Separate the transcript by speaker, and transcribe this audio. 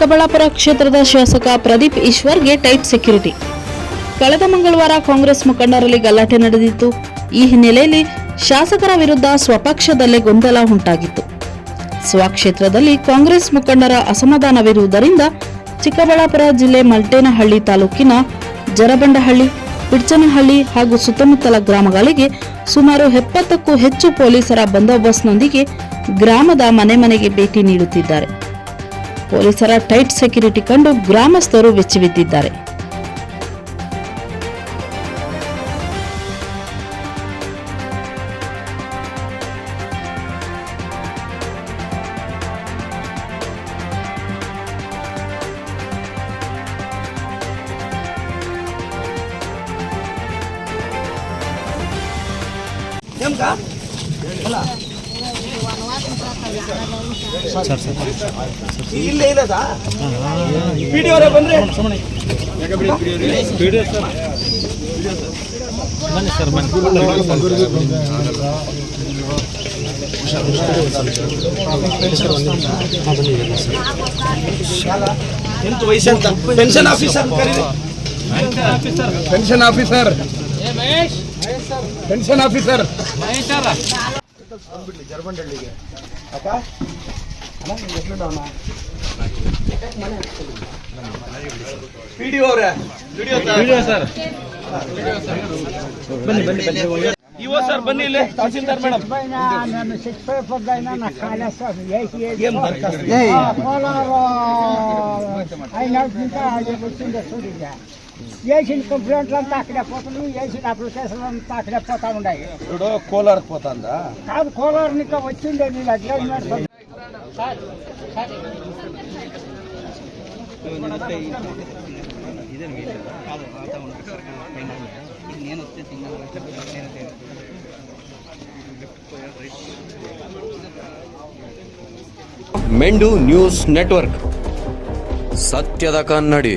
Speaker 1: ಚಿಕ್ಕಬಳ್ಳಾಪುರ ಕ್ಷೇತ್ರದ ಶಾಸಕ Pradeep ಈಶ್ವರ್ಗೆ tight security. ಕಳೆದ ಮಂಗಳವಾರ ಕಾಂಗ್ರೆಸ್ ಮುಖಂಡರಲ್ಲಿ ಗಲಾಟೆ ನಡೆದಿತ್ತು. ಈ ಹಿನ್ನೆಲೆಯಲ್ಲಿ ಶಾಸಕರ ವಿರುದ್ಧ ಸ್ವಪಕ್ಷದಲ್ಲೇ ಗೊಂದಲ ಉಂಟಾಗಿತ್ತು. ಸ್ವಕ್ಷೇತ್ರದಲ್ಲಿ ಕಾಂಗ್ರೆಸ್ ಮುಖಂಡರ ಅಸಮಾಧಾನವಿರುವುದರಿಂದ ಚಿಕ್ಕಬಳ್ಳಾಪುರ ಜಿಲ್ಲೆ ಮಲ್ಟೇನಹಳ್ಳಿ ತಾಲೂಕಿನ ಜರಬಂಡಹಳ್ಳಿ, ಪಿಡ್ಚನಹಳ್ಳಿ ಹಾಗೂ ಸುತ್ತಮುತ್ತಲ ಗ್ರಾಮಗಳಿಗೆ ಸುಮಾರು ಎಪ್ಪತ್ತಕ್ಕೂ ಹೆಚ್ಚು ಪೊಲೀಸರ ಬಂದೋಬಸ್ತ್ನೊಂದಿಗೆ ಗ್ರಾಮದ ಮನೆ ಮನೆಗೆ ಭೇಟಿ ನೀಡುತ್ತಿದ್ದಾರೆ. ಪೊಲೀಸರ ಟೈಟ್ ಸೆಕ್ಯೂರಿಟಿ ಕಂಡು ಗ್ರಾಮಸ್ಥರು ಬೆಚ್ಚಿಬಿದ್ದಿದ್ದಾರೆ
Speaker 2: ಇಲ್ಲೇ ಇಲ್ಲದ ವಿಡಿಯೋ ಬಂದ್ರೆ ಎಂತ ವಯಸ್ಸಂತ ಪೆನ್ಷನ್ ಆಫೀಸರ್ ಕರೀರಿ
Speaker 3: pension officer pension officer cycles
Speaker 2: ಬಂದ್ಬಿಡ್ಲಿ ಜರ್ಮಂಡಳ್ಳಿಗೆ ಅಕ್ಕ ಪಿ ಡಿ ಅವರೇ? ಸರ್ ಬನ್ನಿ ಬನ್ನಿ ಬನ್ನಿ. ಇವ ಸರ್ ಬನ್ನಿ ಇಲ್ಲಿ. ತಹಸೀಲ್ದಾರ್ ಮೇಡಮ್. ಕೋಲಾರ ಐನಾಲ್ಕಿಂತ ಗೊತ್ತಿಂದ ಸೂರಿಗೆ
Speaker 4: వేసిన కంప్లైంట్లు అంతా అక్కడే పోతున్నాయి వేసిన అప్లికేషన్లు అంతా అక్కడే పోతా ఉన్నాయి
Speaker 2: ఇప్పుడు కోలార్కి పోతాందా
Speaker 4: కాదు కోలారు ఇంకా వచ్చిండే నేను అడ్వర్టైజ్మెంట్
Speaker 5: ಮೆಂಡು ನ್ಯೂಸ್ ನೆಟ್ವರ್ಕ್ ಸತ್ಯದ ಕನ್ನಡಿ